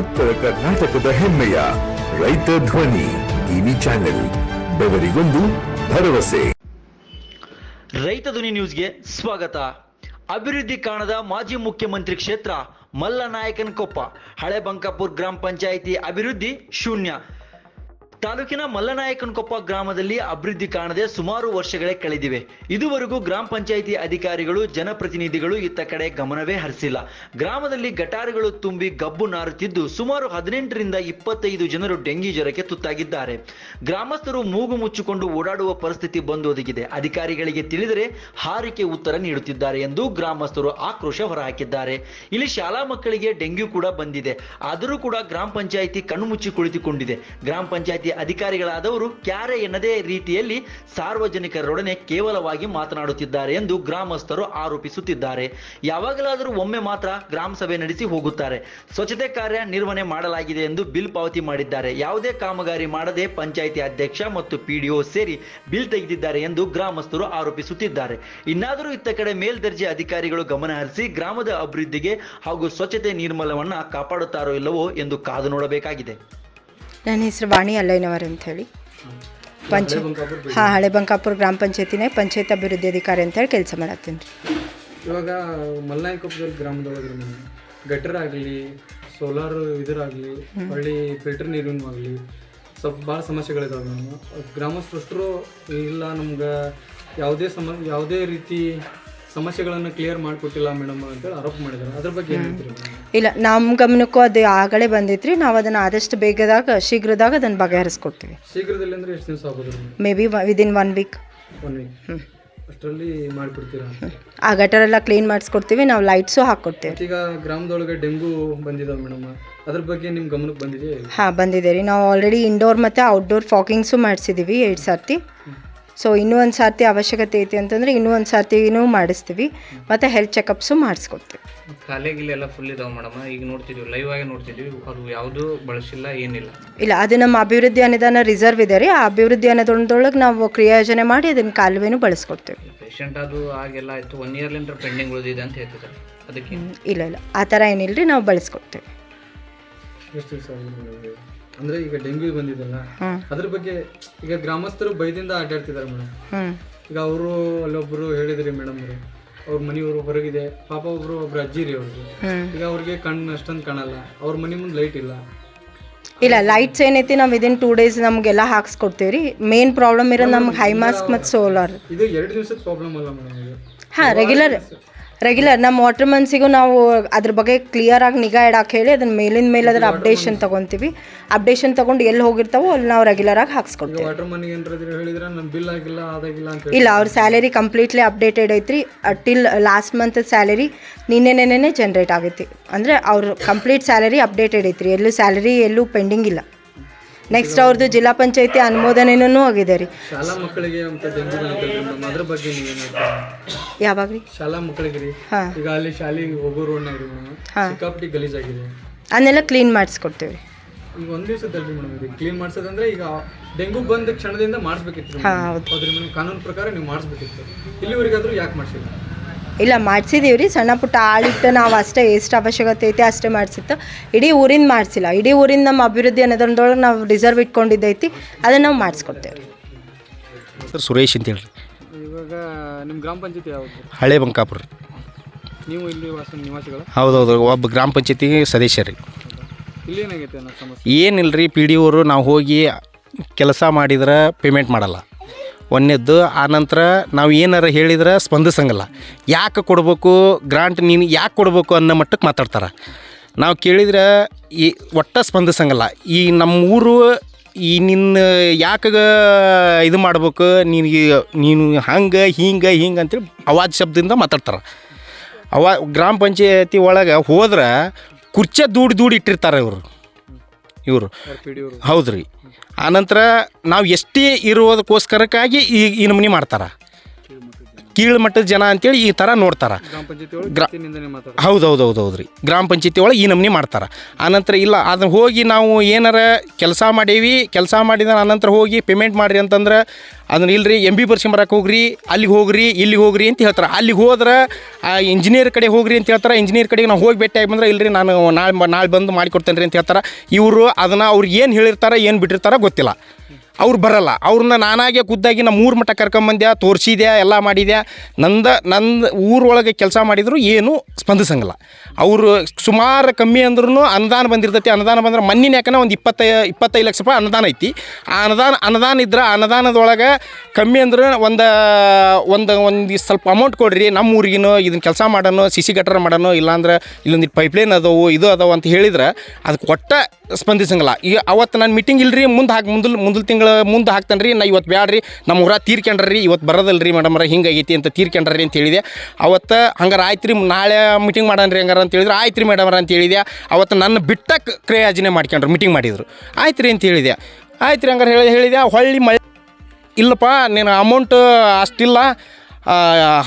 ಉತ್ತರ ಕರ್ನಾಟಕದ ಹೆಮ್ಮೆಯ ರೈತ ಧ್ವನಿ ಟಿವಿ ಚಾನೆಲ್, ಬೆವರಿಗೊಂದು ಭರವಸೆ. ರೈತ ಧ್ವನಿ ನ್ಯೂಸ್ಗೆ ಸ್ವಾಗತ. ಅಭಿವೃದ್ಧಿ ಕಾಣದ ಮಾಜಿ ಮುಖ್ಯಮಂತ್ರಿ ಕ್ಷೇತ್ರ ಮಲ್ಲನಾಯಕನಕೊಪ್ಪ. ಹಳೆ ಬಂಕಾಪುರ್ ಗ್ರಾಮ ಪಂಚಾಯಿತಿ ಅಭಿವೃದ್ಧಿ ಶೂನ್ಯ. ತಾಲೂಕಿನ ಮಲ್ಲನಾಯಕನಕೊಪ್ಪ ಗ್ರಾಮದಲ್ಲಿ ಅಭಿವೃದ್ಧಿ ಕಾಣದೆ ಸುಮಾರು ವರ್ಷಗಳೇ ಕಳೆದಿವೆ. ಇದುವರೆಗೂ ಗ್ರಾಮ ಪಂಚಾಯಿತಿ ಅಧಿಕಾರಿಗಳು, ಜನಪ್ರತಿನಿಧಿಗಳು ಇತ್ತ ಕಡೆ ಗಮನವೇ ಹರಿಸಿಲ್ಲ. ಗ್ರಾಮದಲ್ಲಿ ಗಟಾರಗಳು ತುಂಬಿ ಗಬ್ಬು ನಾರುತ್ತಿದ್ದು ಸುಮಾರು ಹದಿನೆಂಟರಿಂದ ಇಪ್ಪತ್ತೈದು ಜನರು ಡೆಂಗಿ ಜ್ವರಕ್ಕೆ ತುತ್ತಾಗಿದ್ದಾರೆ. ಗ್ರಾಮಸ್ಥರು ಮೂಗು ಮುಚ್ಚಿಕೊಂಡು ಓಡಾಡುವ ಪರಿಸ್ಥಿತಿ ಬಂದು ಒದಗಿದೆ ಅಧಿಕಾರಿಗಳಿಗೆ ತಿಳಿದರೆ ಹಾರಿಕೆ ಉತ್ತರ ನೀಡುತ್ತಿದ್ದಾರೆ ಎಂದು ಗ್ರಾಮಸ್ಥರು ಆಕ್ರೋಶ ಹೊರಹಾಕಿದ್ದಾರೆ. ಇಲ್ಲಿ ಶಾಲಾ ಮಕ್ಕಳಿಗೆ ಡೆಂಗ್ಯೂ ಕೂಡ ಬಂದಿದೆ. ಆದರೂ ಕೂಡ ಗ್ರಾಮ ಪಂಚಾಯಿತಿ ಕಣ್ಣು ಮುಚ್ಚಿ ಕುಳಿತುಕೊಂಡಿದೆ. ಗ್ರಾಮ ಪಂಚಾಯಿತಿ ಅಧಿಕಾರಿಗಳಾದವರು ಕ್ಯಾರೆ ಎನ್ನದೇ ರೀತಿಯಲ್ಲಿ ಸಾರ್ವಜನಿಕರೊಡನೆ ಕೇವಲವಾಗಿ ಮಾತನಾಡುತ್ತಿದ್ದಾರೆ ಎಂದು ಗ್ರಾಮಸ್ಥರು ಆರೋಪಿಸುತ್ತಿದ್ದಾರೆ. ಯಾವಾಗಲಾದರೂ ಒಮ್ಮೆ ಮಾತ್ರ ಗ್ರಾಮ ಸಭೆ ನಡೆಸಿ ಹೋಗುತ್ತಾರೆ. ಸ್ವಚ್ಛತೆ ಕಾರ್ಯ ನಿರ್ವಹಣೆ ಮಾಡಲಾಗಿದೆ ಎಂದು ಬಿಲ್ ಪಾವತಿ ಮಾಡಿದ್ದಾರೆ. ಯಾವುದೇ ಕಾಮಗಾರಿ ಮಾಡದೆ ಪಂಚಾಯಿತಿ ಅಧ್ಯಕ್ಷ ಮತ್ತು ಪಿಡಿಒ ಸೇರಿ ಬಿಲ್ ತೆಗೆದಿದ್ದಾರೆ ಎಂದು ಗ್ರಾಮಸ್ಥರು ಆರೋಪಿಸುತ್ತಿದ್ದಾರೆ. ಇನ್ನಾದರೂ ಇತ್ತ ಕಡೆ ಮೇಲ್ದರ್ಜೆ ಅಧಿಕಾರಿಗಳು ಗಮನ ಹರಿಸಿ ಗ್ರಾಮದ ಅಭಿವೃದ್ಧಿಗೆ ಹಾಗೂ ಸ್ವಚ್ಛತೆ ನಿರ್ಮಲವನ್ನ ಕಾಪಾಡುತ್ತಾರೋ ಇಲ್ಲವೋ ಎಂದು ಕಾದು ನೋಡಬೇಕಾಗಿದೆ. ನನ್ನ ಹೆಸರು ವಾಣಿ ಅಲ್ಲಯ್ಯನವರ್ ಅಂತ ಹೇಳಿ ಪಂಚ ಹಾಂ ಹಳೆ ಬಂಕಾಪುರ ಗ್ರಾಮ ಪಂಚಾಯತಿನೇ ಪಂಚಾಯತ್ ಅಭಿವೃದ್ಧಿ ಅಧಿಕಾರಿ ಅಂತೇಳಿ ಕೆಲಸ ಮಾಡತ್ತೀನಿ ರೀ. ಇವಾಗ ಮಲ್ನಾಯಕೊಪ್ಪದಲ್ಲಿ ಗ್ರಾಮದೊಳಗೆ ಗಟರ್ ಆಗಲಿ ಸೋಲಾರ್ ಇದರಾಗಲಿ ಹೊಳ್ಳಿ ಫಿಲ್ಟರ್ ನೀರಿನ ಆಗಲಿ ಸ್ವಲ್ಪ ಭಾಳ ಸಮಸ್ಯೆಗಳಿದಾವೆ ನಾವು ಗ್ರಾಮಸ್ಥರು ಇಲ್ಲ ನಮ್ಗೆ ಯಾವುದೇ ಸಮ ಯಾವುದೇ ರೀತಿ ಸಮಸ್ಯೆಗಳನ್ನು ಕ್ಲಿಯರ್ ಮಾಡಿಕೊಟ್ಟಿಲ್ಲ ಮೇಡಮ್ ಅಂತೇಳಿ ಆರೋಪ ಮಾಡಿದ್ದಾರೆ. ಅದ್ರ ಬಗ್ಗೆ ಏನು ಹೇಳ್ತೀರಿ ಇಲ್ಲ ನಮ್ಮ ಗಮನಕ್ಕೂ ಅದು ಆಗಲೇ ಬಂದೈತ್ರಿ. ನಾವು ಅದನ್ನು ಆದಷ್ಟು ಬೇಗದಾಗ ಶೀಘ್ರದಾಗ ಅದನ್ನು ಬಗೆಹರಿಸ್ಕೊಡ್ತೀವಿ. ಶೀಘ್ರದಲ್ಲಿ ಅಂದರೆ ಎಷ್ಟು ದಿವಸ ಆಗೋದು may be within one week one week ಅಷ್ಟರಲ್ಲಿ ಮಾಡಿಕೊಡ್ತೀರಾ ಆ ಗಟರೆಲ್ಲ ಕ್ಲೀನ್ ಮಾಡಿಸ್ಕೊಡ್ತೀವಿ ನಾವು ಲೈಟ್ಸು ಹಾಕ್ಕೊಡ್ತೀವಿ ಈಗ ಗ್ರಾಮದೊಳಗೆ ಡೆಂಗು ಬಂದಿದಾವೆ ಮೇಡಮ್ ಅದ್ರ ಬಗ್ಗೆ ನಿಮ್ಮ ಗಮನಕ್ಕೆ ಬಂದಿದೆಯಾ? ಇಲ್ಲ? ಹಾಂ ಬಂದಿದೆ ರೀ. ನಾವು ಆಲ್ರೆಡಿ ಇಂಡೋರ್ ಮತ್ತು ಔಟ್ಡೋರ್ ಫಾಕಿಂಗ್ಸು ಮಾಡಿಸಿದ್ದೀವಿ ಎರಡು ಸರ್ತಿ. ಸೊ ಇನ್ನೂ ಒಂದು ಸಾರ್ತಿ ಅವಶ್ಯಕತೆ ಐತಿ ಅಂತಂದ್ರೆ ಇನ್ನೂ ಒಂದು ಸರ್ತಿನೂ ಮಾಡಿಸ್ತೀವಿ. ಮತ್ತು ಹೆಲ್ತ್ ಚೆಕಪ್ಸು ಮಾಡಿಸ್ಕೊಡ್ತೀವಿ. ಎಲ್ಲ ಫುಲ್ ಇದಾವೆ ಮೇಡಮ್ ಈಗ ನೋಡ್ತಿದ್ವಿ ಲೈವ್ ಆಗಿ ನೋಡ್ತಿದ್ವಿ. ಅದು ಯಾವುದು ಬಳಸಿಲ್ಲ ಏನಿಲ್ಲ. ಇಲ್ಲ ಅದು ನಮ್ಮ ಅಭಿವೃದ್ಧಿ ಅನುದಾನ ರಿಸರ್ವ್ ಇದೆ ರೀ. ಆ ಅಭಿವೃದ್ಧಿ ಅನುದಾನದೊಳಗೆ ನಾವು ಕ್ರಿಯಾಯೋಜನೆ ಮಾಡಿ ಅದನ್ನ ಕಾಲುವೆನೂ ಬಳಸ್ಕೊಡ್ತೀವಿ. ಪೇಷಂಟ್ ಅದು ಆಗೆಲ್ಲ ಆಯಿತು. ಒನ್ ಇಯರ್ಲಿಂದ ಪೆಂಡಿಂಗ್ ಉಳಿದಿದೆ ಅಂತ ಹೇಳ್ತಿದ್ದಾರೆ. ಅದಕ್ಕೆ ಇಲ್ಲ ಇಲ್ಲ. ಆ ಥರ ಏನಿಲ್ಲ ರೀ ನಾವು ಬಳಸ್ಕೊಡ್ತೇವೆ. ಅಂದ್ರೆ ಈಗ ಡೆಂಗ್ಯೂ ಬಂದಿದೆಲ್ಲ. ಅದ್ರ ಬಗ್ಗೆ ಈಗ ಗ್ರಾಮಸ್ಥರು ಭಯದಿಂದ ಅಡ್ಡಾಡ್ತಿದ್ದಾರೆ ಮೇಡಮ್. ಈಗ ಅವರು ಅಲ್ಲೊಬ್ರು ಹೇಳಿದ್ರಿ ಮೇಡಮ್ ಅವರು ಅವ್ರ ಮನೆಯವರು ಹೊರಗಿದೆ ಪಾಪ ಒಬ್ರು ಒಬ್ರು ಅಜ್ಜಿ ರೀ ಅವ್ರಿಗೆ ಈಗ ಅವ್ರಿಗೆ ಕಣ್ಣು ಅಷ್ಟೊಂದು ಕಾಣಲ್ಲ ಅವ್ರ ಮನೆ ಮುಂದೆ ಲೈಟ್ ಇಲ್ಲ. ಇಲ್ಲ ಲೈಟ್ಸ್ ಏನೈತಿ ನಾವು ವಿದಿನ್ ಟೂ ಡೇಸ್ ನಮಗೆಲ್ಲ ಹಾಕ್ಸ್ಕೊಡ್ತೀವಿ ರೀ ಮೇನ್ ಪ್ರಾಬ್ಲಮ್ ಇರೋದು ನಮ್ಗೆ ಹೈ ಮಾಸ್ಕ್ ಮತ್ತು ಸೋಲಾರ್ ಇದು ಎರಡು ದಿವಸದ ಪ್ರಾಬ್ಲಮ್ ಅಲ್ಲ ಮೇಡಮ್ ಹಾಂ ರೆಗ್ಯುಲರ್ ರೆಗ್ಯುಲರ್ ನಮ್ಮ ವಾಟರ್ ಮನ್ಸಿಗೂ ನಾವು ಅದ್ರ ಬಗ್ಗೆ ಕ್ಲಿಯರಾಗಿ ನಿಗಾ ಇಡಕ್ಕೆ ಹೇಳಿ ಅದನ್ನ ಮೇಲಿನ ಮೇಲೆ ಅದರ ಅಪ್ಡೇಷನ್ ತಗೊಂತೀವಿ. ಅಪ್ಡೇಷನ್ ತಗೊಂಡು ಎಲ್ಲಿ ಹೋಗಿರ್ತಾವೋ ಅಲ್ಲಿ ನಾವು ರೆಗ್ಯುಲರ್ ಆಗಿ ಹಾಕ್ಸ್ಕೊಡ್ತೀವಿ. ಅಂತ ಇಲ್ಲ ಅವ್ರ ಸ್ಯಾಲರಿ ಕಂಪ್ಲೀಟ್ಲಿ ಅಪ್ಡೇಟೆಡ್ ಐತ್ರಿ. ಟಿಲ್ ಲಾಸ್ಟ್ ಮಂತ್ ಸ್ಯಾಲರಿ ನಿನ್ನೆನೆನೇ ಜನ್ರೇಟ್ ಆಗೈತಿ. ಅಂದರೆ ಅವ್ರ ಕಂಪ್ಲೀಟ್ ಸ್ಯಾಲರಿ ಅಪ್ಡೇಟೆಡ್ ಐತ್ರಿ. ಎಲ್ಲೂ ಸ್ಯಾಲರಿ ಎಲ್ಲೂ ಪೆಂಡಿಂಗ್ ಇಲ್ಲ. ನೆಕ್ಸ್ಟ್ ಅವ್ರದ್ದು ಜಿಲ್ಲಾ ಪಂಚಾಯತಿ ಅನುಮೋದನೆನೂ ಆಗಿದೆ ರೀ. ಶಾಲಾ ಮಕ್ಕಳಿಗೆ ಅಂತ ಮೇಡಮ್ ಅದ್ರ ಬಗ್ಗೆ ನೀವೇನು ಯಾವಾಗ ರೀ? ಶಾಲಾ ಮಕ್ಕಳಿಗೆ ರೀ. ಹಾಂ. ಈಗ ಅಲ್ಲಿ ಶಾಲೆಗೆ ಹೋಗೋ ರೋಡ್ನಾಗ ರೀ ಮೇಡಮ್. ಸಿಕ್ಕಾಪಟ್ಟಿ ಗಲೀಜಾಗಿದೆ. ಅದನ್ನೆಲ್ಲ ಕ್ಲೀನ್ ಮಾಡಿಸ್ಕೊಡ್ತೀವಿ ಈಗ ಒಂದ್ ದಿವಸದಲ್ಲಿ ಮೇಡಮ್ ಇದು. ಕ್ಲೀನ್ ಮಾಡ್ಸೋದಂದ್ರೆ ಈಗ ಡೆಂಗು ಬಂದ ಕ್ಷಣದಿಂದ ಮಾಡಿಸ್ಬೇಕಿತ್ತು ಹಾಂ ಹೌದು. ಹೌದ್ರಿ ಮೇಡಮ್. ಕಾನೂನು ಪ್ರಕಾರ ನೀವು ಮಾಡಿಸ್ಬೇಕಿತ್ತು. ಇಲ್ಲಿವರೆಗಾದ್ರೂ ಯಾಕೆ ಮಾಡಿಸಿಲ್ಲ? ಇಲ್ಲ ಮಾಡಿಸಿದೀವಿ ರೀ. ಸಣ್ಣ ಪುಟ್ಟ ಆಳಿಟ್ಟು ನಾವು ಅಷ್ಟೇ ಎಷ್ಟು ಅವಶ್ಯಕತೆ ಐತೆ ಅಷ್ಟೇ ಮಾಡಿಸಿತ್ತು. ಇಡೀ ಊರಿಂದ ಮಾಡಿಸಿಲ್ಲ. ಇಡೀ ಊರಿಂದ ನಮ್ಮ ಅಭಿವೃದ್ಧಿ ಅನ್ನೋದ್ರೊಳಗೆ ನಾವು ರಿಸರ್ವ್ ಇಟ್ಕೊಂಡಿದ್ದೈತಿ. ಅದನ್ನು ನಾವು ಮಾಡಿಸ್ಕೊಡ್ತೇವೆ ರೀ. ಸರ್ ಸುರೇಶ್ ಅಂತ ಹೇಳಿ. ಇವಾಗ ನಿಮ್ಮ ಗ್ರಾಮ ಪಂಚಾಯತಿ ಯಾವುದು? ಹಳೆ ಬಂಕಾಪುರ ನೀವು ಇಲ್ಲಿ ವಾಸ ಹೌದು ಹೌದೌದು ಒಬ್ಬ ಗ್ರಾಮ ಪಂಚಾಯತಿ ಸದಸ್ಯ ರೀ. ಇಲ್ಲಿ ಏನಾಗೈತೆ ಅನ್ನೋ ಸಮಸ್ಯೆ? ಏನಿಲ್ಲ ರೀ ಪಿ ಡಿ ಅವರು ನಾವು ಹೋಗಿ ಕೆಲಸ ಮಾಡಿದ್ರೆ ಪೇಮೆಂಟ್ ಮಾಡಲ್ಲ. ಒಂದನೇದ್ದು ಆನಂತರ ನಾವು ಏನಾರ ಹೇಳಿದ್ರೆ ಸ್ಪಂದಿಸಂಗಿಲ್ಲ. ಯಾಕೆ ಕೊಡಬೇಕು, ಗ್ರಾಂಟ್ ನೀನು ಯಾಕೆ ಕೊಡ್ಬೇಕು ಅನ್ನೋ ಮಟ್ಟಕ್ಕೆ ಮಾತಾಡ್ತಾರೆ. ನಾವು ಕೇಳಿದ್ರೆ ಈ ಒಟ್ಟ ಸ್ಪಂದಿಸಂಗಿಲ್ಲ. ಈ ನಮ್ಮ ಊರು ಈ ನಿನ್ನ ಯಾಕೆ ಇದು ಮಾಡ್ಬೇಕು, ನೀನು ನೀನು ಹಂಗೆ, ಹಿಂಗೆ ಹಿಂಗೆ ಅಂತೇಳಿ ಅವಾಜ್ ಶಬ್ದದಿಂದ ಮಾತಾಡ್ತಾರೆ. ಅವಾ ಗ್ರಾಮ ಪಂಚಾಯತಿ ಒಳಗೆ ಹೋದ್ರೆ ಕುರ್ಚೆ ದೂಡಿ ದೂಡಿ ಇಟ್ಟಿರ್ತಾರೆ ಇವರು. ಇವರು. ಹೌದು ರೀ ಆನಂತರ ನಾವು ಎಷ್ಟೇ ಇರುವುದಕ್ಕೋಸ್ಕರಕ್ಕಾಗಿ ಈ ಈ ನಮೂನಿ ಮಾಡ್ತಾರೆ. ಕೀಳು ಮಟ್ಟದ ಜನ ಅಂತೇಳಿ ಈ ಥರ ನೋಡ್ತಾರೆ. ಗ್ರಾ- ಹೌದು ಹೌದು ಹೌದು ಹೌದು ರೀ ಗ್ರಾಮ ಪಂಚಾಯತಿ ಒಳಗೆ ಈ ನಮ್ನಿ ಮಾಡ್ತಾರೆ. ಆನಂತರ ಇಲ್ಲ ಅದನ್ನ ಹೋಗಿ ನಾವು ಏನಾರ ಕೆಲಸ ಮಾಡೇವಿ ಕೆಲಸ ಮಾಡಿದ ಆನಂತರ ಹೋಗಿ ಪೇಮೆಂಟ್ ಮಾಡಿರಿ ಅಂತಂದ್ರೆ ಅದನ್ನ ಇಲ್ರಿ ಎಂ ಬಿ ಬರ್ಸ್ಕೊಂಬರಕ್ಕೆ ಹೋಗ್ರಿ ಅಲ್ಲಿಗೆ ಹೋಗ್ರಿ ಇಲ್ಲಿಗೆ ಹೋಗ್ರಿ ಅಂತ ಹೇಳ್ತಾರೆ. ಅಲ್ಲಿಗೆ ಹೋದ್ರೆ ಆ ಇಂಜಿನಿಯರ್ ಕಡೆ ಹೋಗ್ರಿ ಅಂತ ಹೇಳ್ತಾರೆ. ಇಂಜಿನಿಯರ್ ಕಡೆಗೆ ನಾವು ಹೋಗಿ ಭೇಟಿಯಾಗಿ ಬಂದ್ರೆ ಇಲ್ರಿ ನಾನು ನಾಳೆ ನಾಳೆ ಬಂದು ಮಾಡಿಕೊಡ್ತೇನೆ ರೀ ಅಂತ ಹೇಳ್ತಾರೆ. ಇವರು ಅದನ್ನು ಅವ್ರಿಗೆ ಏನು ಹೇಳಿರ್ತಾರೆ ಏನು ಬಿಟ್ಟಿರ್ತಾರೆ ಗೊತ್ತಿಲ್ಲ. ಅವ್ರು ಬರಲ್ಲ. ಅವ್ರನ್ನ ನಾನಾಗೆ ಖುದ್ದಾಗಿ ನಮ್ಮ ಊರು ಮಟ್ಟ ಕರ್ಕೊಂಬಂದ್ಯಾ, ತೋರಿಸಿದ್ಯಾ, ಎಲ್ಲ ಮಾಡಿದ್ಯಾ, ನಂದ, ನಂದು ಊರೊಳಗೆ ಕೆಲಸ ಮಾಡಿದ್ರು ಏನು ಸ್ಪಂದಿಸಂಗಿಲ್ಲ. ಅವರು ಸುಮಾರು ಕಮ್ಮಿ ಅಂದ್ರೂ ಅನುದಾನ ಬಂದಿರ್ತೈತಿ. ಅನುದಾನ ಬಂದ್ರೆ ಮಣ್ಣಿನ ಯಾಕನ ಒಂದು ಇಪ್ಪತ್ತೈ, ಇಪ್ಪತ್ತೈದು ಲಕ್ಷ ರೂಪಾಯಿ ಅನುದಾನ ಐತಿ. ಆ ಅನುದಾನ ಅನುದಾನ ಇದ್ರೆ ಅನುದಾನದೊಳಗೆ ಕಮ್ಮಿ ಅಂದ್ರೆ ಒಂದು ಒಂದು ಒಂದು ಸ್ವಲ್ಪ ಅಮೌಂಟ್ ಕೊಡ್ರಿ. ನಮ್ಮ ಊರಿಗೇನು ಇದನ್ನ ಕೆಲಸ ಮಾಡೋಣ ಸಿ ಸಿ ಗಟ್ಟರ ಮಾಡೋಣ ಇಲ್ಲಾಂದ್ರೆ ಇಲ್ಲೊಂದು ಪೈಪ್ಲೈನ್ ಅದಾವು, ಇದು ಅದಾವು ಅಂತ ಹೇಳಿದ್ರೆ ಅದಕ್ಕೆ ಒಟ್ಟ ಸ್ಪಂದಿಸಂಗಿಲ್ಲ. ಈಗ ಅವತ್ತು ನಾನು ಮೀಟಿಂಗ್ ಇಲ್ರಿ, ಮುಂದೆ ಹಾಕಿ, ಮುಂದಲ್ ಮುಂದಲ್ ತಿಂಗಳು ಮುಂದೆ ಹಾಕ್ತಾನೆ ರೀ ನಾ ಇವತ್ತು ಬ್ಯಾಡ್ರಿ, ನಮ್ಮ ಊರ ತೀರ್ಕೊಂಡ್ರಿ ಇವತ್ತು ಬರೋದಲ್ರಿ ಮೇಡಮ್ರ ಹಿಂಗಾಗೈತಿ ಅಂತ ತೀರ್ಕೊಂಡ್ರಿ ಅಂತ ಹೇಳಿದೆ. ಅವತ್ತು ಹಂಗಾರೆ ಆಯ್ತು ರೀ ನಾಳೆ ಮೀಟಿಂಗ್ ಮಾಡನ್ರಿ ಹಂಗಾರ ಅಂತ ಹೇಳಿದ್ರೆ. ಆಯ್ತು ರೀ ಮೇಡಮ್ರ ಅಂತ ಹೇಳಿದೆ. ಅವತ್ತು ನನ್ನ ಬಿಟ್ಟಕ್ಕೆ ಕ್ರಿಯಾಜನೆ ಮಾಡ್ಕೊಂಡ್ರು ಮೀಟಿಂಗ್ ಮಾಡಿದ್ರು. ಆಯ್ತು ರೀ ಅಂತ ಹೇಳಿದೆ. ಆಯ್ತು ರೀ ಹಂಗಾರೆ ಹೇಳಿ, ಹೇಳಿದೆ, ಹೊಳ್ಳಿ ಮಳೆ ಇಲ್ಲಪ್ಪ, ನೀನು ಅಮೌಂಟ್ ಅಷ್ಟಿಲ್ಲ.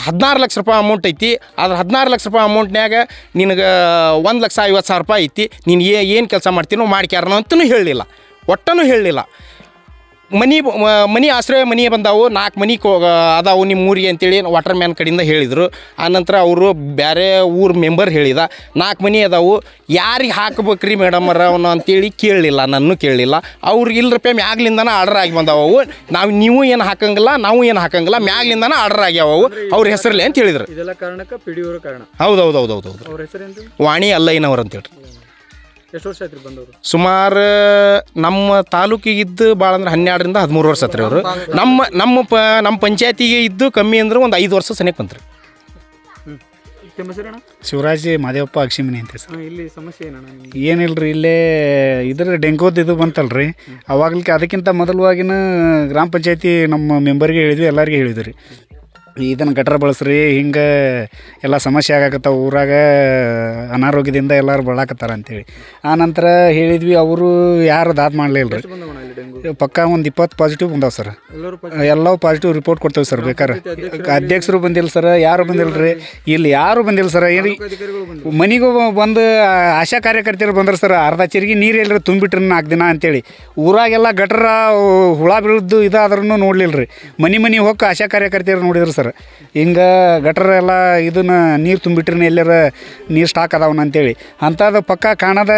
ಹದಿನಾರು ಲಕ್ಷ ರೂಪಾಯಿ ಅಮೌಂಟ್ ಐತಿ. ಆದ್ರೆ ಹದಿನಾರು ಲಕ್ಷ ರೂಪಾಯಿ ಅಮೌಂಟ್ನಾಗ ನಿನಗೆ ಒಂದು ಲಕ್ಷ ಐವತ್ತು ಸಾವಿರ ರೂಪಾಯಿ ಐತಿ. ನೀನು ಏನು ಕೆಲಸ ಮಾಡ್ತೀನೋ ಮಾಡ್ಕ್ಯಾರನೋ ಅಂತಲೂ ಹೇಳಲಿಲ್ಲ ಒಟ್ಟನೂ ಹೇಳಲಿಲ್ಲ ಮನಿ ಮನಿ ಆಶ್ರಯ ಮನಿ ಬಂದಾವು ನಾಲ್ಕು ಮನಿ ಕೋ ಅದಾವು ನಿಮ್ಮ ಊರಿಗೆ ಅಂತೇಳಿ ವಾಟರ್ ಮ್ಯಾನ್ ಕಡೆಯಿಂದ ಹೇಳಿದರು. ಆನಂತರ ಅವರು ಬೇರೆ ಊರ ಮೆಂಬರ್ ಹೇಳಿದ ನಾಲ್ಕು ಮನಿ ಅದಾವು ಯಾರಿಗೆ ಹಾಕ್ಬೇಕ್ರಿ ಮೇಡಮರ ಅವನು ಅಂತೇಳಿ ಕೇಳಲಿಲ್ಲ ನನ್ನೂ ಕೇಳಲಿಲ್ಲ. ಅವ್ರಿಗೆ ಇಲ್ಲ ರೂಪಾಯಿ ಮ್ಯಾಗ್ಲಿಂದನ ಆರ್ಡರ್ ಆಗಿ ಬಂದಾವು ನಾವು ನೀವು ಏನು ಹಾಕಂಗಿಲ್ಲ ನಾವು ಏನು ಹಾಕಂಗಿಲ್ಲ ಮ್ಯಾಗ್ಲಿಂದನ ಆರ್ಡರ್ ಆಗ್ಯಾವ ಅವು ಅವ್ರ ಹೆಸರಲ್ಲಿ ಅಂತ ಹೇಳಿದ್ರು. ಇದೆಲ್ಲ ಕಾರಣಕ್ಕೆ ಪಿ ಹೌದು ಹೌದು ಹೌದು ಹೌದು ಹೌದು ವಾಣಿ ಅಲ್ಲಯ್ಯನವ್ರು ಅಂತೇಳಿ ಎಷ್ಟು ವರ್ಷ ಆಯ್ತು ಬಂದವರು? ಸುಮಾರು ನಮ್ಮ ತಾಲೂಕಿಗೆ ಇದ್ದು ಭಾಳ ಅಂದ್ರೆ ಹನ್ನೆರಡರಿಂದ ಹದಿಮೂರು ವರ್ಷ ಆತ್ರಿ ಅವರು. ನಮ್ಮ ನಮ್ಮ ಪ ನಮ್ಮ ಪಂಚಾಯತಿಗೆ ಇದ್ದು ಕಮ್ಮಿ ಅಂದ್ರೆ ಒಂದು ಐದು ವರ್ಷ ಸನಿಯಕ್ಕೆ ಬಂತ್ರಿ. ಶಿವರಾಜ್ ಮಾದೇವಪ್ಪ ಅಕ್ಷಿಮನಿ ಅಂತ ಸರ್ ಇಲ್ಲಿ ಸಮಸ್ಯೆ ಏನಣ್ಣ ಏನಿಲ್ರಿ ಇಲ್ಲೇ ಇದ್ರ ಡೆಂಗೋದ್ ಇದು ಬಂತಲ್ರಿ. ಅವಾಗ್ಲಿಕ್ಕೆ ಅದಕ್ಕಿಂತ ಮೊದಲವಾಗಿನ ಗ್ರಾಮ ಪಂಚಾಯತಿ ನಮ್ಮ ಮೆಂಬರ್ಗೆ ಹೇಳಿದ್ವಿ ಎಲ್ಲರಿಗೆ ಹೇಳಿದ್ವಿ ರೀ. ಇದನ್ನು ಗಟ್ರ ಬಳಸ್ರಿ, ಹಿಂಗೆ ಎಲ್ಲ ಸಮಸ್ಯೆ ಆಗಾಕತ್ತಾವ ಊರಾಗ, ಅನಾರೋಗ್ಯದಿಂದ ಎಲ್ಲರೂ ಬಳಾಕತ್ತಾರ ಅಂತೇಳಿ. ಆ ನಂತರ ಹೇಳಿದ್ವಿ, ಅವರು ಯಾರು ದಾದ್ ಮಾಡಲಿಲ್ಲ ರೀ ಪಕ್ಕ ಒಂದು ಇಪ್ಪತ್ತು ಪಾಸಿಟಿವ್ ಬಂದಾವ ಸರ್. ಎಲ್ಲವೂ ಪಾಸಿಟಿವ್ ರಿಪೋರ್ಟ್ ಕೊಡ್ತೇವೆ ಸರ್ ಬೇಕಾರೆ. ಅಧ್ಯಕ್ಷರು ಬಂದಿಲ್ಲ ಸರ್ ಯಾರು ಬಂದಿಲ್ಲ ರೀ ಇಲ್ಲಿ ಯಾರು ಬಂದಿಲ್ಲ ಸರ್ ಏನು ಮನೆಗೂ ಬಂದು ಆಶಾ ಕಾರ್ಯಕರ್ತರು ಬಂದ್ರೆ ಸರ್ ಅರ್ಧ ಚರಿಗೆ ನೀರು ಎಲ್ಲರೂ ತುಂಬಿಟ್ರಿ ನಾಲ್ಕು ದಿನ ಅಂತೇಳಿ. ಊರಾಗೆಲ್ಲ ಗಟ್ರ ಹುಳ ಬೀಳದ್ದು ಇದಾದ್ರೂ ನೋಡ್ಲಿಲ್ಲ ರೀ ಮನೆ ಮನೆ ಹೋಗಿ ಆಶಾ ಕಾರ್ಯಕರ್ತರು ನೋಡಿದ್ರು ಸರ್. ಹಿಂಗೆ ಗಟ್ರ ಎಲ್ಲ ಇದನ್ನ ನೀರು ತುಂಬಿಟ್ರಿ ಎಲ್ಲರ ನೀರು ಸ್ಟಾಕ್ ಅದಾವನ ಅಂತೇಳಿ. ಅಂಥದ್ದು ಪಕ್ಕ ಕಾಣದ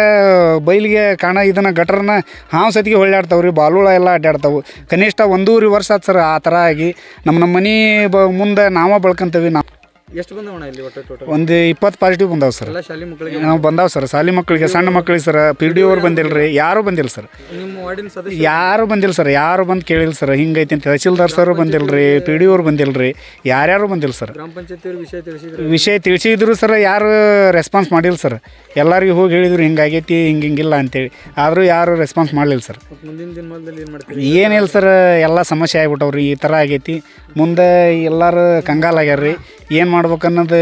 ಬೈಲಿಗೆ ಕಾಣ ಇದನ್ನ ಗಟ್ರನ್ನ ಹಾವು ಸತಿಗೆ ಹೊಳ್ಳಾಡ್ತಾವೆ ರೀ ಬಾಲುಳ ಎಲ್ಲ ಅಡ್ಡಾಡ್ತಾವೆ ಕನಿಷ್ಠ ಒಂದೂವರೆ ವರ್ಷ ಆತು ಸರ್ ಆ ಥರ ಆಗಿ ನಮ್ಮ ನಮ್ಮ ಮನೆ ಬ ಮುಂದೆ ನಾವೇ ಬೆಳ್ಕೊಂತೀವಿ. ನಾವು ಎಷ್ಟು ಬಂದವಣ ಇಲ್ಲಿ ಒಟ್ಟು ಟೋಟಲ್ ಒಂದು ಇಪ್ಪತ್ತು ಪಾಸಿಟಿವ್ ಬಂದಾವೆ ಸರ್. ಎಲ್ಲ ಶಾಲೆ ಮಕ್ಕಳಿಗೆ ನಾವು ಬಂದಾವ್ ಸರ್ ಶಾಲಿ ಮಕ್ಕಳಿಗೆ ಸಣ್ಣ ಮಕ್ಕಳಿಗೆ ಸರ್ ಪಿ ಡಿ ಅವ್ರು ಬಂದಿಲ್ಲ ರೀ ಯಾರು ಬಂದಿಲ್ಲ ಸರ್. ನಿಮ್ಮ ವಾರ್ಡಿನ ಸದಸ್ಯ ಯಾರು ಬಂದಿಲ್ಲ ಸರ್ ಯಾರು ಬಂದು ಕೇಳಿಲ್ಲ ಸರ್ ಹಿಂಗೈತಿ ಅಂತ ತಹಸೀಲ್ದಾರ್ ಸರ್ ಬಂದಿಲ್ಲ ರೀ ಪಿ ಡಿ ಅವ್ರು ಬಂದಿಲ್ಲ ರೀ ಯಾರ್ಯಾರು ಬಂದಿಲ್ಲ ಸರ್. ಗ್ರಾಮ ಪಂಚಾಯತಿ ವಿಷಯ ತಿಳಿಸಿದ್ರು? ವಿಷಯ ತಿಳಿಸಿದ್ರು ಸರ್ ಯಾರು ರೆಸ್ಪಾನ್ಸ್ ಮಾಡಿಲ್ಲ ಸರ್. ಎಲ್ಲರಿಗೂ ಹೋಗಿ ಹೇಳಿದ್ರು ಹಿಂಗಾಗೈತಿ ಹಿಂಗೆ ಹಿಂಗಿಲ್ಲ ಅಂತೇಳಿ. ಆದರೂ ಯಾರು ರೆಸ್ಪಾನ್ಸ್ ಮಾಡಲಿಲ್ಲ ಸರ್. ಮತ್ತು ಮುಂದಿನ ದಿನಮಾನದಲ್ಲಿ ಏನು ಮಾಡ್ತೀರಿ? ಏನಿಲ್ಲ ಸರ್ ಎಲ್ಲ ಸಮಸ್ಯೆ ಆಗ್ಬಿಟ್ಟವ್ರಿ ಈ ಥರ ಆಗೈತಿ. ಮುಂದೆ ಎಲ್ಲರೂ ಕಂಗಾಲಾಗ್ಯಾರ ರೀ ಏನು ಮಾಡ್ಬೇಕು ಅನ್ನೋದು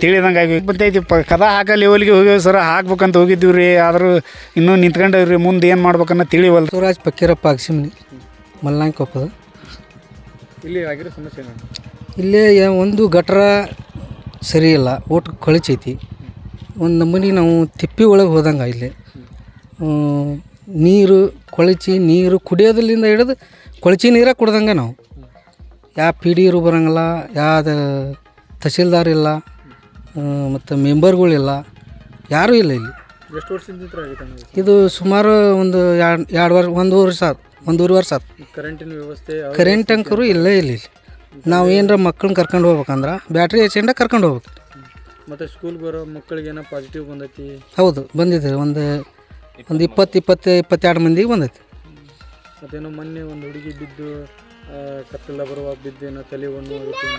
ತಿಳಿದಂಗೆ ಆಗಿ ಬಂತೈತಿ ಪ ಕದ ಹಾಕ ಲೆವೆಲ್ಗೆ ಹೋಗ್ಯಾವ ಸರ್ ಹಾಕ್ಬೇಕಂತ ಹೋಗಿದ್ದೀವಿ ರೀ. ಆದರೂ ಇನ್ನೂ ನಿಂತ್ಕೊಂಡವ್ರಿ ಮುಂದೆ ಏನು ಮಾಡ್ಬೇಕನ್ನೋ ತಿಳಿವಲ್ಲ ಶಿವರಾಜ್ ಪಕ್ಕೀರಪ್ಪ ಅಗಸಿಮನಿ ಮಲ್ನಾಯ್ಕೊಪ್ಪದ ಇಲ್ಲಿ ಆಗಿರೋ ಸಮಸ್ಯೆ ಏನು? ಇಲ್ಲೇ ಯ- ಒಂದು ಗಟ್ರ ಸರಿ ಇಲ್ಲ ಓಟ್ ಕೊಳಚೈತಿ. ಒಂದು ನಮೂನಿ ನಾವು ತಿಪ್ಪಿ ಒಳಗೆ ಹೋದಂಗೆ ಇಲ್ಲಿ. ಹ್ಮ್, ನೀರು ಕೊಳಚಿ ನೀರು ಕುಡಿಯೋದ್ರಿಂದ ಹಿಡಿದು ಕೊಳಚಿ ನೀರೇ ಕುಡ್ದಂಗೆ ನಾವು. ಯಾವ ಪಿ ಡಿ ಇರು ಬರೋಂಗಿಲ್ಲ ಯಾವ್ದು ತಹಸೀಲ್ದಾರ್ ಇಲ್ಲ ಮತ್ತು ಮೆಂಬರ್ಗಳಿಲ್ಲ ಯಾರೂ ಇಲ್ಲ ಇಲ್ಲಿ. ಎಷ್ಟು ವರ್ಷದಿಂದ ಇದು? ಸುಮಾರು ಒಂದು ಎರಡು ಎರಡು ವರ್ಷ ಒಂದು ವರ್ಷ ಆತು ಒಂದೂವರೆ ವರ್ಷ ಆತು ಕರೆಂಟಿನ ವ್ಯವಸ್ಥೆ ಕರೆಂಟ್ ಅಂಕರು ಇಲ್ಲೇ ಇಲ್ಲ ಇಲ್ಲಿ. ನಾವು ಏನರ ಮಕ್ಕಳನ್ನ ಕರ್ಕೊಂಡು ಹೋಗ್ಬೇಕಂದ್ರೆ ಬ್ಯಾಟ್ರಿ ಹೆಚ್ಚಿಂದ ಕರ್ಕೊಂಡು ಹೋಗ್ಬೇಕು. ಮತ್ತು ಸ್ಕೂಲ್ ಬರೋ ಮಕ್ಕಳಿಗೆ ಏನೋ ಪಾಸಿಟಿವ್ ಬಂದೈತಿ? ಹೌದು ಬಂದಿದೆ. ಒಂದು ಒಂದು ಇಪ್ಪತ್ತು ಇಪ್ಪತ್ತು ಇಪ್ಪತ್ತೆರಡು ಮಂದಿಗೆ ಬಂದೈತಿ. ಮತ್ತೇನೋ ಮೊನ್ನೆ ಒಂದು ಹುಡುಗಿ ಬಿದ್ದು ಕತ್ತೆಲ್ಲ ಬರುವ ಬಿದ್ದೇನೋ ತಲೆ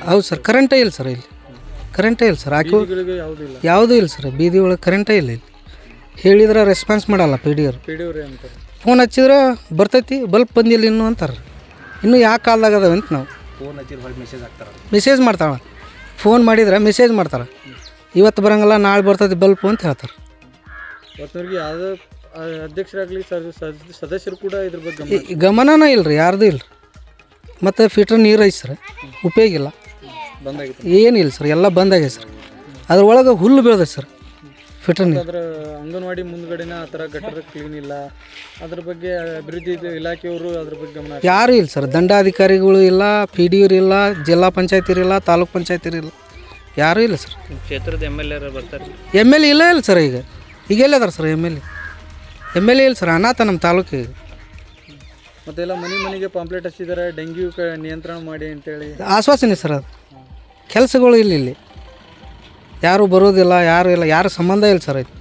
ಹೌದು ಸರ್ ಕರೆಂಟೇ ಇಲ್ಲ ಸರ್ ಇಲ್ಲಿ. ಕರೆಂಟೇ ಇಲ್ಲ ಸರ್ ಹಾಕಿ ಬೀದಿಗಳಿಗೆ ಯಾವುದೂ ಇಲ್ಲ. ಯಾವುದೂ ಇಲ್ಲ ಸರ್ ಬೀದಿ ಒಳಗೆ ಕರೆಂಟೇ ಇಲ್ಲ ಇಲ್ಲಿ. ಹೇಳಿದ್ರೆ ರೆಸ್ಪಾನ್ಸ್ ಮಾಡಲ್ಲ ಪಿ ಡಿ ಅವ್ರು. ಪಿ ಡಿ ಅವ್ರೇ ಅಂತಾರೆ. ಫೋನ್ ಹಚ್ಚಿದ್ರೆ ಬರ್ತೈತಿ ಬಲ್ಪ್ ಬಂದಿಲ್ಲ ಇನ್ನು ಅಂತಾರೆ. ಇನ್ನೂ ಯಾಕೆ ಕಾಲ್ದಾಗ ಅದಾವೆ ಅಂತ ನಾವು. ಮೆಸೇಜ್ ಮಾಡ್ತಾಳೆ. ಫೋನ್ ಮಾಡಿದ್ರೆ ಮೆಸೇಜ್ ಮಾಡ್ತಾರೆ ಇವತ್ತು ಬರಂಗಿಲ್ಲ ನಾಳೆ ಬರ್ತೈತಿ ಬಲ್ಪ್ ಅಂತ ಹೇಳ್ತಾರೆ. ಯಾವುದೋ ಅಧ್ಯಕ್ಷರಾಗಲಿ ಸದಸ್ಯರು ಕೂಡ ಇದ್ರ ಬಗ್ಗೆ ಗಮನ ಈ ಗಮನನೇ ಇಲ್ಲ ರೀ ಯಾರ್ದು ಇಲ್ಲ ರೀ ಮತ್ತು ಫಿಲ್ಟರ್ ನೀರು ಐತೆ ಸರ್ ಉಪಯೋಗಿಲ್ಲ ಬಂದಾಗಿತ್ತು ಏನಿಲ್ಲ ಸರ್ ಎಲ್ಲ ಬಂದಾಗಿದೆ ಸರ್ ಅದ್ರೊಳಗೆ ಹುಲ್ಲು ಬೆಳೆದೈತೆ ಸರ್ ಫಿಲ್ಟರ್ ನೀರು. ಅದ್ರ ಅಂಗನವಾಡಿ ಮುಂದ್ಗಡೆನ ಆ ಥರ ಗಟ್ಟರ ಕ್ಲೀನ್ ಇಲ್ಲ. ಅದ್ರ ಬಗ್ಗೆ ಅಭಿವೃದ್ಧಿ ಇಲಾಖೆಯವರು ಅದ್ರ ಬಗ್ಗೆ ಗಮನ ಯಾರೂ ಇಲ್ಲ ಸರ್ ದಂಡಾಧಿಕಾರಿಗಳು ಇಲ್ಲ ಪಿ ಡಿ ಇಲ್ಲ ಜಿಲ್ಲಾ ಪಂಚಾಯತ್ ಇರಲಿಲ್ಲ ತಾಲೂಕ್ ಪಂಚಾಯತ್ ಇರಲಿಲ್ಲ ಯಾರೂ ಇಲ್ಲ ಸರ್ ಕ್ಷೇತ್ರದ ಎಂ ಎಲ್ ಎ ಬರ್ತಾರೆ. ಎಂ ಎಲ್ ಎ ಇಲ್ಲ ಇಲ್ಲ ಸರ್ ಈಗ. ಈಗ ಎಲ್ಲಿದಾರೆ sir M L A M L A ಇಲ್ಲ ಸರ್ ಅನಾಥ ನಮ್ಮ ತಾಲೂಕಿಗೆ. ಮತ್ತೆಲ್ಲ ಮನೆ ಮನೆಗೆ ಪಾಂಪ್ಲೆಟ್ ಹಚ್ಚಿದ್ದಾರೆ ಡೆಂಗ್ಯೂ ನಿಯಂತ್ರಣ ಮಾಡಿ ಅಂತೇಳಿ. ಆಶ್ವಾಸನೆ ಸರ್ ಅದು. ಕೆಲಸಗಳು ಇಲ್ಲ ಇಲ್ಲಿ. ಯಾರು ಬರೋದಿಲ್ಲ, ಯಾರು ಇಲ್ಲ, ಯಾರ ಸಂಬಂಧ ಇಲ್ಲ ಸರ್ ಇದು